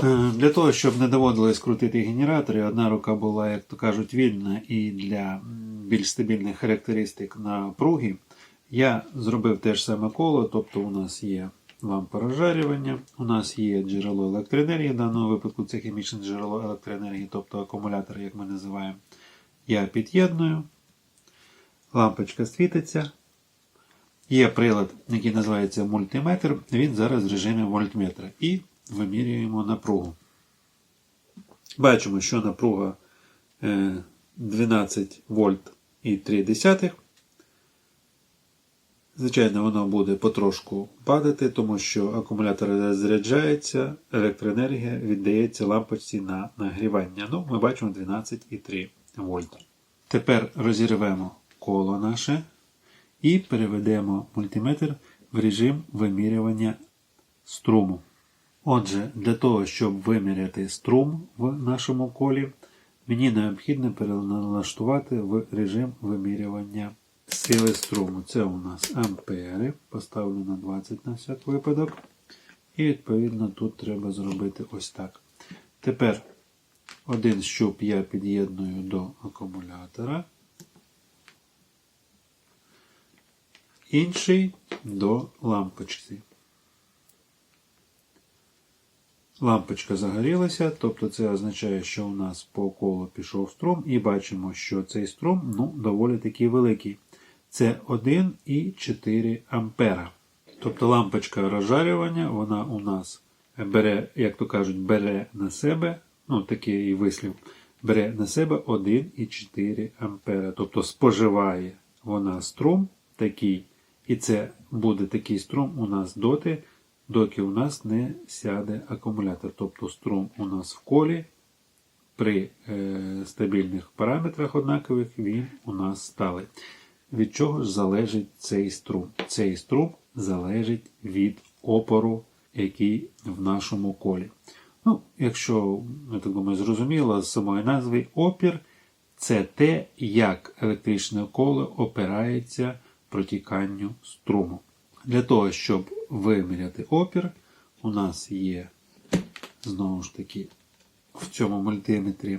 Е, Для того, щоб не доводилось крутити генератори, одна рука була, як то кажуть, вільна і для більш стабільних характеристик напруги, я зробив те ж саме коло, тобто у нас є лампа розжарювання, у нас є джерело електроенергії, в даному випадку це хімічне джерело електроенергії, тобто акумулятор, як ми називаємо. Я під'єдную, лампочка світиться. Є прилад, який називається мультиметр, він зараз в режимі вольтметра. І вимірюємо напругу. Бачимо, що напруга е, 12 вольт і 3 десятих. Звичайно, воно буде потрошку падати, тому що акумулятор заряджається, електроенергія віддається лампочці на нагрівання. Ну, ми бачимо 12,3 вольта. Тепер розірвемо коло наше і переведемо мультиметр в режим вимірювання струму. Отже, для того, щоб виміряти струм в нашому колі, мені необхідно переналаштувати в режим вимірювання сили струму. Це у нас ампери, поставлю на 20 на всяк випадок. І відповідно тут треба зробити ось так. Тепер один щуп я під'єдную до акумулятора, інший до лампочки. Лампочка загорілася, тобто це означає, що у нас по колу пішов струм, і бачимо, що цей струм ну, доволі таки великий. Це 1,4 ампера. Тобто лампочка розжарювання, вона у нас бере, як то кажуть, бере на себе, ну такий вислів, бере на себе 1,4 ампера. Тобто споживає вона струм такий, і це буде такий струм у нас доти, доки у нас не сяде акумулятор. Тобто струм у нас в колі при е, стабільних параметрах однакових він у нас сталий. Від чого ж залежить цей струм? Цей струм залежить від опору, який в нашому колі. Ну, якщо, я так думаю, зрозуміло, з самої назви опір це те, як електричне коло опирається протіканню струму. Для того, щоб виміряти опір, у нас є, знову ж таки, в цьому мультиметрі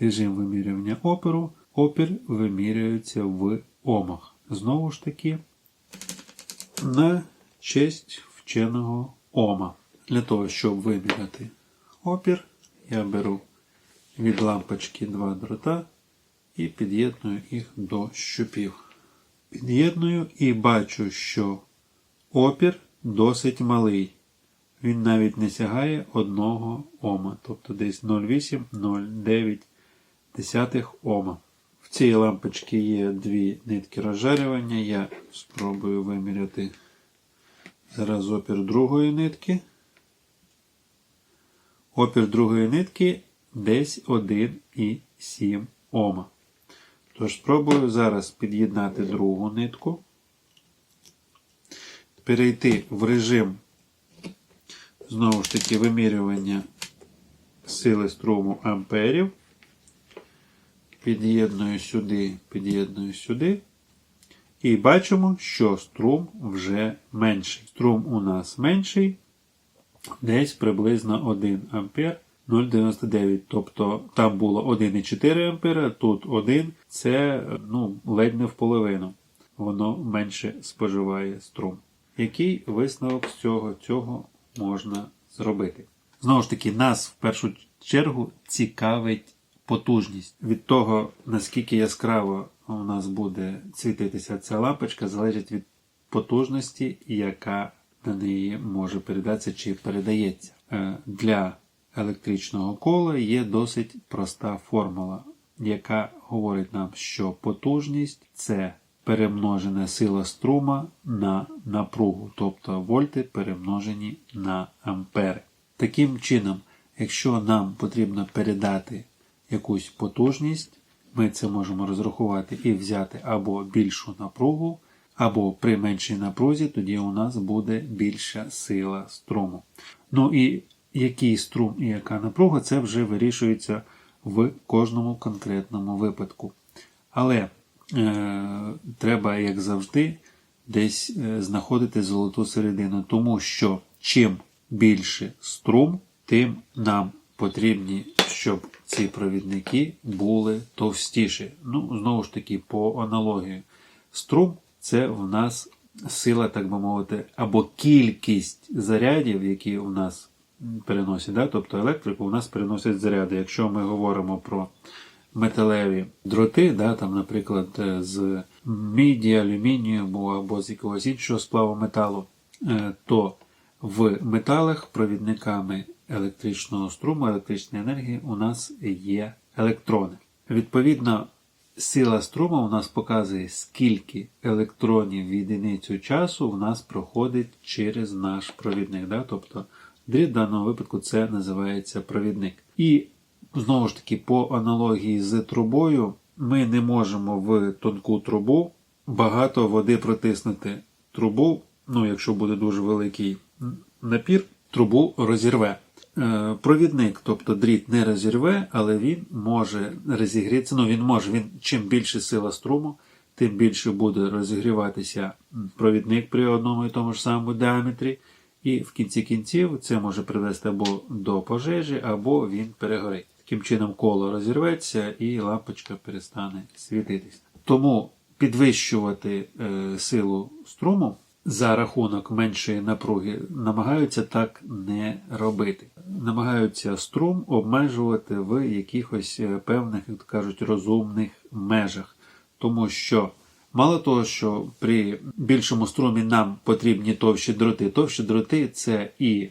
режим вимірювання опору. Опір вимірюється в омах. Знову ж таки, на честь вченого ома. Для того, щоб виміряти опір, я беру від лампочки два дрота і під'єдную їх до щупів. Під'єдную і бачу, що опір досить малий. Він навіть не сягає одного ома, тобто десь 0,8-0,9 ома. В цій лампочці є дві нитки розжарювання. Я спробую виміряти зараз опір другої нитки. Опір другої нитки десь 1,7 Ома. Тож спробую зараз під'єднати другу нитку, перейти в режим, знову ж таки, вимірювання сили струму амперів. Під'єдную сюди, під'єдную сюди. І бачимо, що струм вже менший. Струм у нас менший, десь приблизно 1 ампер 0,99. Тобто там було 1,4 ампера, тут 1 це ну, ледь не в половину. Воно менше споживає струм. Який висновок з цього цього можна зробити? Знову ж таки, нас в першу чергу цікавить потужність. Від того, наскільки яскраво у нас буде світитися ця лампочка, залежить від потужності, яка на неї може передатися чи передається. Е, Для електричного кола є досить проста формула, яка говорить нам, що потужність це перемножена сила струма на напругу, тобто вольти перемножені на ампери. Таким чином, якщо нам потрібно передати якусь потужність, ми це можемо розрахувати і взяти або більшу напругу, або при меншій напрузі, тоді у нас буде більша сила струму. Ну і який струм і яка напруга, це вже вирішується в кожному конкретному випадку. Але треба, як завжди, десь е, знаходити золоту середину, тому що чим більше струм, тим нам потрібні, щоб ці провідники були товстіші. Ну, знову ж таки, по аналогії. Струм це в нас сила, так би мовити, або кількість зарядів, які у нас переносять. Да? Тобто електрику у нас переносять заряди. Якщо ми говоримо про металеві дроти, да, там, наприклад, е, з міді, алюмінію або, або з якогось іншого сплаву металу, е, то в металах провідниками електричного струму, електричної енергії у нас є електрони. Відповідно, сила струму у нас показує, скільки електронів в єдиницю часу у нас проходить через наш провідник. Да? Тобто дріт в даному випадку це називається провідник. І знову ж таки, по аналогії з трубою, ми не можемо в тонку трубу багато води протиснути. Трубу, ну якщо буде дуже великий напір, трубу розірве. Е, Провідник, тобто дріт не розірве, але він може розігрітися. Ну, він може, він чим більше сила струму, тим більше буде розігріватися провідник при одному і тому ж самому діаметрі. І в кінці кінців це може привести або до пожежі, або він перегорить. Таким чином коло розірветься і лампочка перестане світитись. Тому підвищувати е, силу струму за рахунок меншої напруги намагаються так не робити. Намагаються струм обмежувати в якихось е, певних, як кажуть, розумних межах. Тому що мало того, що при більшому струмі нам потрібні товщі дроти, товщі дроти це і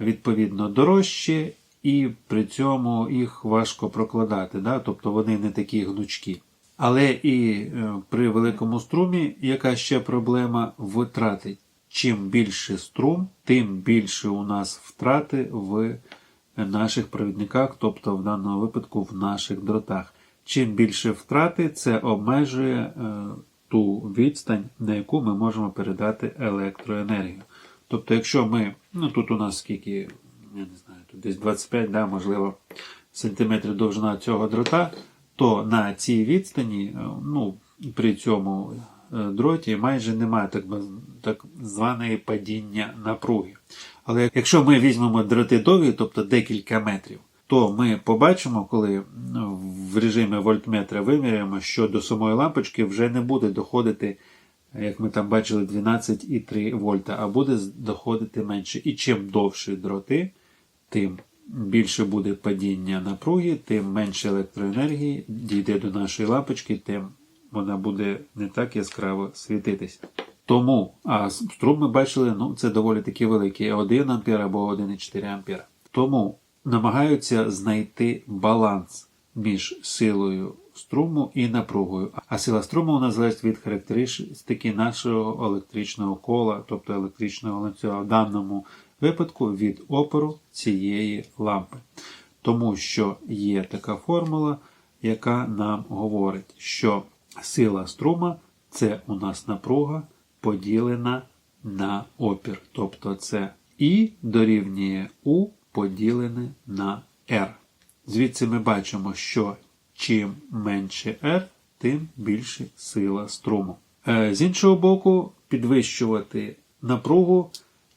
відповідно дорожче, і при цьому їх важко прокладати, да? тобто вони не такі гнучкі. Але і е, при великому струмі, яка ще проблема витрати. Чим більше струм, тим більше у нас втрати в наших провідниках, тобто в даному випадку в наших дротах. Чим більше втрати, це обмежує е, ту відстань, на яку ми можемо передати електроенергію. Тобто, якщо ми, ну тут у нас скільки, я не знаю, тут десь 25, да, можливо, сантиметрів довжина цього дрота, то на цій відстані, е, ну, при цьому е, дроті майже немає так, так званої падіння напруги. Але якщо ми візьмемо дроти довгі, тобто декілька метрів, то ми побачимо, коли в режимі вольтметра виміряємо, що до самої лампочки вже не буде доходити, як ми там бачили, 12,3 вольта, а буде доходити менше. І чим довші дроти, тим більше буде падіння напруги, тим менше електроенергії дійде до нашої лампочки, тим вона буде не так яскраво світитися. Тому, а струм ми бачили, ну це доволі таки великий 1 ампер або 1,4 ампера. Тому намагаються знайти баланс між силою струму і напругою. А сила струму у нас залежить від характеристики нашого електричного кола, тобто електричного ланцюга в даному випадку від опору цієї лампи. Тому що є така формула, яка нам говорить, що сила струма це у нас напруга поділена на опір. Тобто це І дорівнює У поділене на R. Звідси ми бачимо, що чим менше R, тим більше сила струму. Е, З іншого боку, підвищувати напругу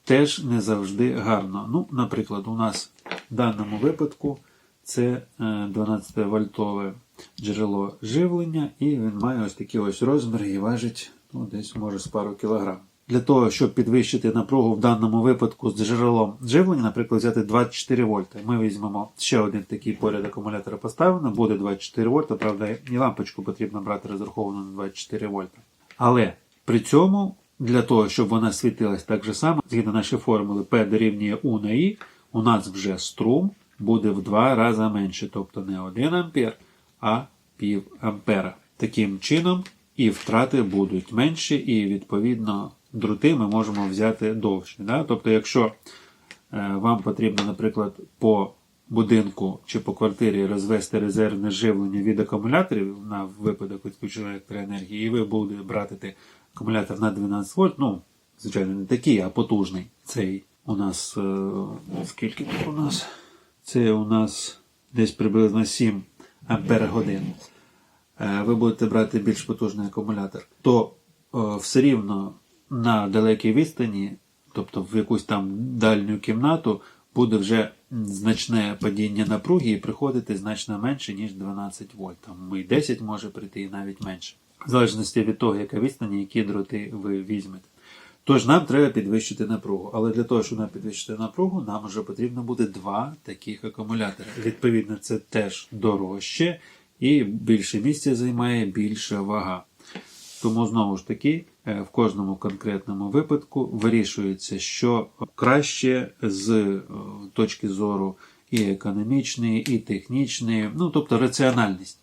теж не завжди гарно. Ну, наприклад, у нас в даному випадку це 12-вольтове джерело живлення, і він має ось такий ось розмір і важить ну, десь може з пару кілограм. Для того, щоб підвищити напругу в даному випадку з джерелом живлення, наприклад, взяти 24 вольта. Ми візьмемо ще один такий поряд акумулятора поставимо, буде 24 вольта, правда, і лампочку потрібно брати розраховану на 24 вольта. Але при цьому, для того, щоб вона світилась так же само, згідно нашої формули P дорівнює U на I, у нас вже струм буде в два рази менше, тобто не 1 ампер, а пів ампера. Таким чином і втрати будуть менші, і відповідно дроти ми можемо взяти довші. Да? Тобто, якщо е, вам потрібно, наприклад, по будинку чи по квартирі розвести резервне живлення від акумуляторів на випадок відключення електроенергії, і ви будете брати акумулятор на 12 вольт, ну, звичайно, не такий, а потужний. Цей у нас е, скільки тут у нас? Це у нас десь приблизно 7 ампер годин. Е, Ви будете брати більш потужний акумулятор, то е, все рівно на далекій відстані, тобто в якусь там дальню кімнату, буде вже значне падіння напруги і приходити значно менше, ніж 12 вольт. Там і 10 може прийти, і навіть менше. В залежності від того, яка відстань, які дроти ви візьмете. Тож нам треба підвищити напругу. Але для того, щоб нам підвищити напругу, нам вже потрібно буде два таких акумулятори. Відповідно, це теж дорожче і більше місця займає більша вага. Тому знову ж таки, е, в кожному конкретному випадку вирішується, що краще з е, точки зору і економічної, і технічної, ну тобто раціональність.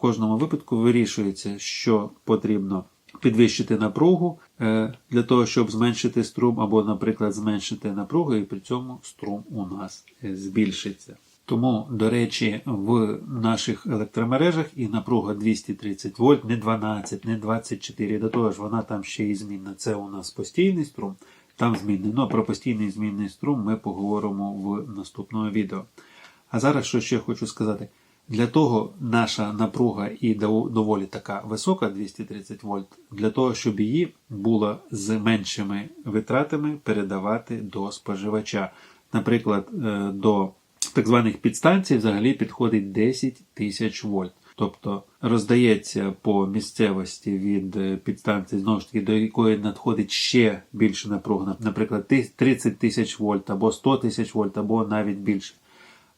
Кожному випадку вирішується, що потрібно підвищити напругу е, для того, щоб зменшити струм, або, наприклад, зменшити напругу, і при цьому струм у нас е, збільшиться. Тому, до речі, в наших електромережах і напруга 230 вольт, не 12, не 24, до того ж вона там ще і змінна. Це у нас постійний струм, там змінний. Ну, про постійний змінний струм ми поговоримо в наступному відео. А зараз що ще хочу сказати. Для того наша напруга і дов- доволі така висока, 230 вольт, для того, щоб її було з меншими витратами передавати до споживача. Наприклад, е, до так званих підстанцій взагалі підходить 10 тисяч вольт. Тобто роздається по місцевості від е, підстанції, знову ж таки, до якої надходить ще більше напруга, наприклад, ти- 30 тисяч вольт або 100 тисяч вольт, або навіть більше.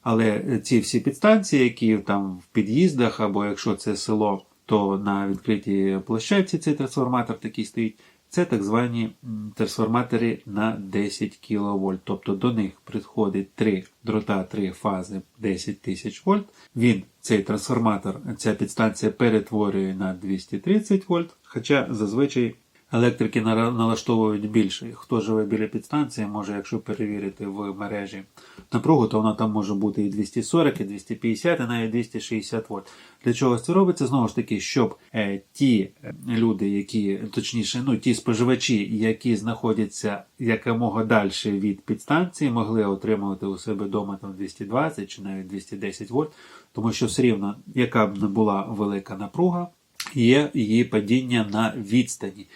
Але ці всі підстанції, які там в під'їздах, або якщо це село, то на відкритій площадці цей трансформатор такий стоїть. Це так звані трансформатори на 10 кВт. Тобто до них приходить три дрота, три фази 10 тисяч вольт. Він цей трансформатор, ця підстанція перетворює на 230 вольт. Хоча зазвичай Електрики налаштовують більше. Хто живе біля підстанції, може, якщо перевірити в мережі напругу, то вона там може бути і 240, і 250, і навіть 260 вольт. Для чого це робиться? Знову ж таки, щоб е, ті е, люди, які, точніше, ну ті споживачі, які знаходяться якомога далі від підстанції, могли отримувати у себе вдома там 220 чи навіть 210 вольт, тому що все рівно, яка б не була велика напруга, є її падіння на відстані.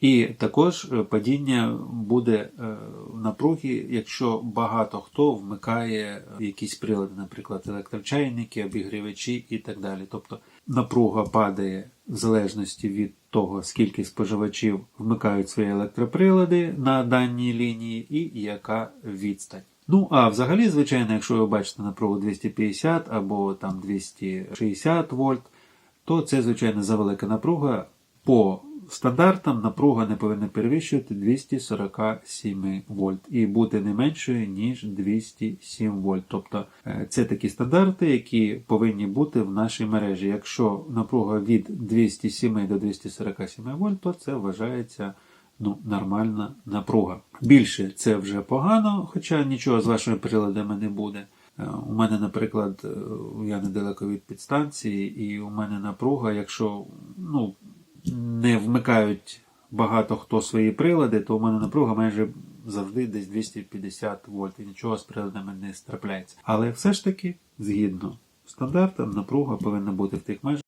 І також е, падіння буде е, напруги, якщо багато хто вмикає якісь прилади, наприклад, електрочайники, обігрівачі і так далі. Тобто напруга падає в залежності від того, скільки споживачів вмикають свої електроприлади на даній лінії, і яка відстань. Ну, а взагалі, звичайно, якщо ви бачите напругу 250 або там 260 вольт, то це, звичайно, завелика напруга. По стандартам напруга не повинна перевищувати 247 вольт і бути не меншою, ніж 207 вольт. Тобто е, це такі стандарти, які повинні бути в нашій мережі. Якщо напруга від 207 до 247 вольт, то це вважається ну, нормальна напруга. Більше це вже погано, хоча нічого з вашими приладами не буде. Е, У мене, наприклад, е, я недалеко від підстанції, і у мене напруга, якщо ну, не вмикають багато хто свої прилади, то у мене напруга майже завжди десь 250 вольт і нічого з приладами не трапляється. Але все ж таки, згідно стандартам, напруга повинна бути в тих межах.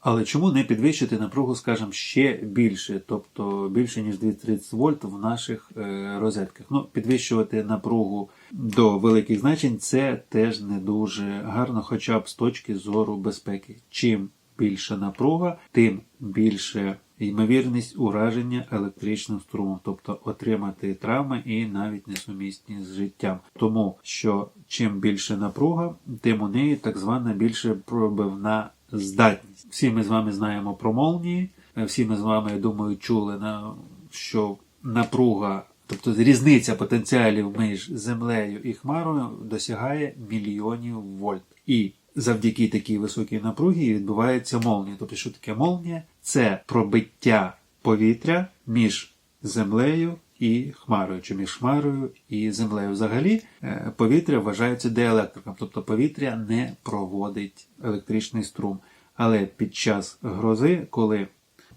Але чому не підвищити напругу, скажімо, ще більше, тобто більше ніж 230 вольт в наших е, розетках? Ну, підвищувати напругу до великих значень це теж не дуже гарно, хоча б з точки зору безпеки. Чим більша напруга, тим більше ймовірність ураження електричним струмом, тобто отримати травми і навіть несумісні з життям. Тому що чим більше напруга, тим у неї так звана більше пробивна здатність. Всі ми з вами знаємо про молнії, всі ми з вами, я думаю, чули, на- що напруга. Тобто різниця потенціалів між землею і хмарою досягає мільйонів вольт. І завдяки такій високій напругі відбувається молнія. Тобто, що таке молнія? Це пробиття повітря між землею і хмарою, чи між хмарою і землею. Взагалі е, повітря вважається диелектриком, тобто повітря не проводить електричний струм. Але під час грози, коли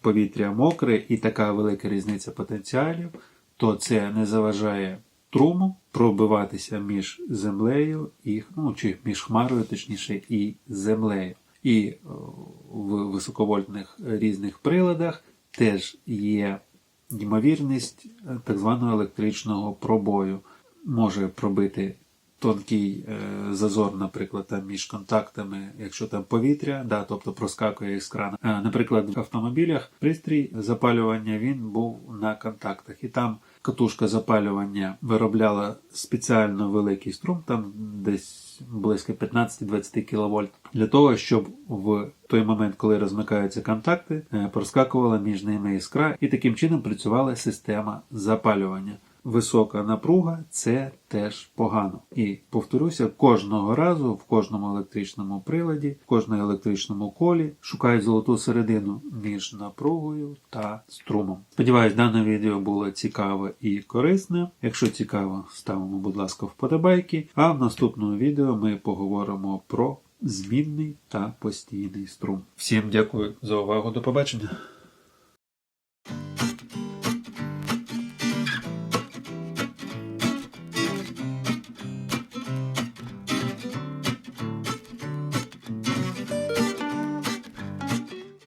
повітря мокре і така велика різниця потенціалів, то це не заважає струму пробиватися між землею і ну, чи між хмарою, точніше, і землею. І е, в високовольтних різних приладах теж є ймовірність е, так званого електричного пробою. Може пробити тонкий е, зазор, наприклад, там між контактами, якщо там повітря, да, тобто проскакує із крана. Е, наприклад, в автомобілях пристрій запалювання він був на контактах, і там катушка запалювання виробляла спеціально великий струм, там десь близько 15-20 кВт, для того, щоб в той момент, коли розмикаються контакти, е, проскакувала між ними іскра, і таким чином працювала система запалювання. Висока напруга це теж погано. І повторюся, кожного разу в кожному електричному приладі, в кожному електричному колі шукають золоту середину між напругою та струмом. Сподіваюсь, дане відео було цікаве і корисне. Якщо цікаво, ставимо, будь ласка, вподобайки. А в наступному відео ми поговоримо про змінний та постійний струм. Всім дякую за увагу. До побачення.